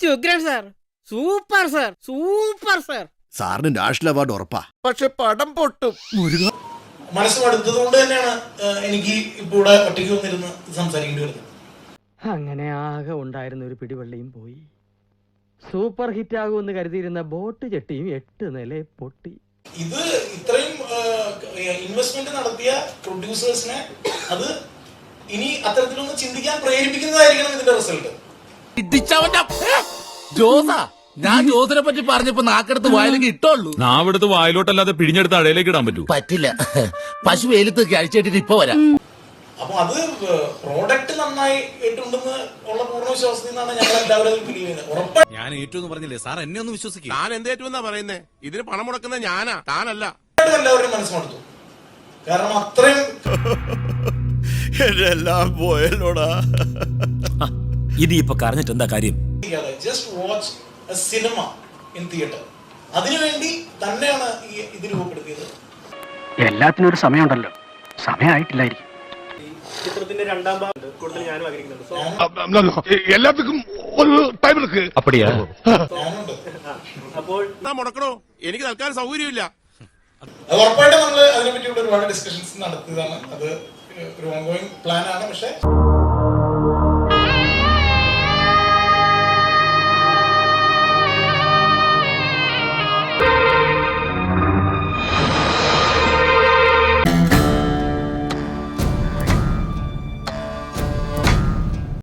ഉഗ്രൻ sir super sir super sir സാറിന് national award ഉറപ്പാ. പക്ഷെ പടം പൊട്ടും. മനസ്സ് മടുത്തത് കൊണ്ട് തന്നെയാണ് ഏഹ്, എനിക്ക് ഇപ്പോൾ ഇവിടെ ഒറ്റയ്ക്ക് വന്നിരുന്ന് സംസാരിക്കേണ്ടി വരുന്നത്. അങ്ങനെ ആകെ ഉണ്ടായിരുന്ന ഒരു പിടിവള്ളിയും പോയി. സൂപ്പർ ഹിറ്റ് ആകുമെന്ന് കരുതിയിരുന്ന ബോട്ട് ചെട്ടിയും എട്ട് നില പൊട്ടി. ഇത് ഇത്രയും ഇൻവെസ്റ്റ്മെന്റ് നടത്തിയ പ്രൊഡ്യൂസേഴ്സിനെ അത് ഇനി അത്തരത്തിലൊന്ന് ചിന്തിക്കാൻ പ്രേരിപ്പിക്കുന്നതായിരിക്കണം ഇതിന്റെ റിസൾട്ട് ഇടിച്ചവന്റെ ജോസാ ഞാൻ ജോസിനെ പറ്റി പറഞ്ഞപ്പോ നാക്കെടുത്ത് വായിലേക്ക് ഇട്ടുള്ളൂ നാവിടുത്ത് വായിലോട്ടല്ലാതെ പിഴിഞ്ഞെടുത്ത് അടയിലേക്ക് ഇടാൻ പറ്റൂ. പറ്റില്ല. പശു വെയിലത്ത് കഴിച്ചിട്ടിട്ട് ഇപ്പൊ വരാം. അപ്പൊ അത് പ്രോഡക്റ്റ് നന്നായി ഇട്ടുണ്ടെന്ന് ഉള്ള പൂർണ വിശ്വാസത്തിൽ നിന്നാണ് ഞങ്ങൾ എല്ലാവരും ചെയ്യുന്നത് ഞാൻ ഏറ്റവും പറഞ്ഞില്ലേ? സാർ എന്നെ ഒന്ന് വിശ്വസിക്കും. താൻ ഏറ്റവും പറയുന്നേ? ഇതിന് പണം മുടക്കുന്ന ഞാനാ. താനല്ല. എല്ലാവരും മനസ്സിലെടുത്തു കാരണം അത്രയും എല്ലാം പോയല്ലോടാ. ഇനിയിപ്പൊ കരഞ്ഞിട്ട് എന്താ കാര്യം? Just watch a cinema in theatre അതിനുവേണ്ടി തന്നെയാണ് ഈ ഇത് രൂപപ്പെടുത്തിയത്. എല്ലാത്തിനും ഒരു സമയമുണ്ടല്ലോ. സമയമായിട്ടില്ലായിരിക്കും. ചിത്രത്തിന്റെ രണ്ടാം ഭാഗം കൂടുതൽ ഞാനും ആഗ്രഹിക്കുന്നുണ്ട്. സോ എല്ലാത്തിനും ഒരു ടൈം എടുക്ക്. അപ്പടിയാ? ഞാനുണ്ട്. അപ്പോൾ മുടക്കണോ? എനിക്ക് തൽക്കാലം സൗകര്യമില്ല. അത് ഉറപ്പായിട്ടും നമ്മൾ അതിനെപ്പറ്റി ഇവിടെ ഒരുപാട് ഡിസ്കഷൻസ് നടത്തിയതാണ്. അത് ഒരു ഓൺഗോയിങ് പ്ലാൻ ആണ്. പക്ഷേ